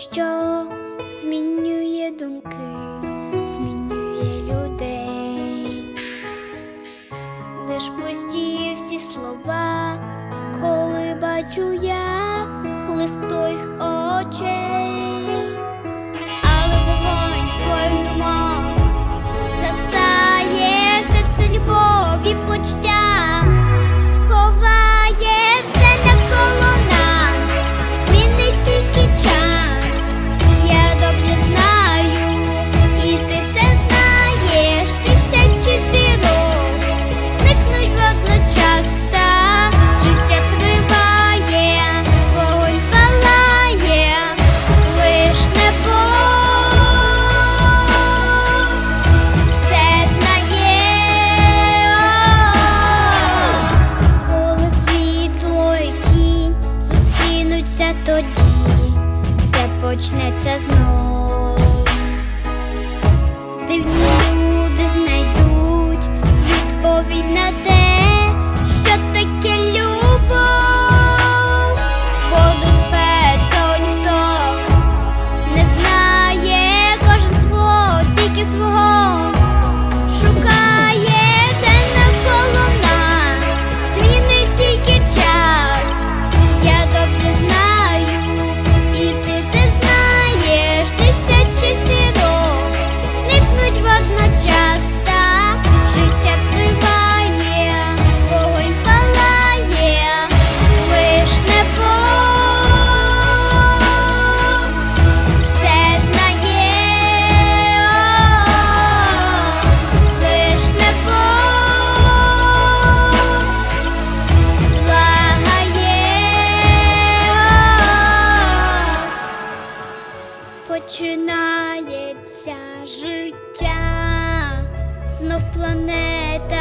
що змінює думки, змінює людей, лиш ж всі слова, коли бачу я. почнеться знов. Ти в Починається життя, знов планета.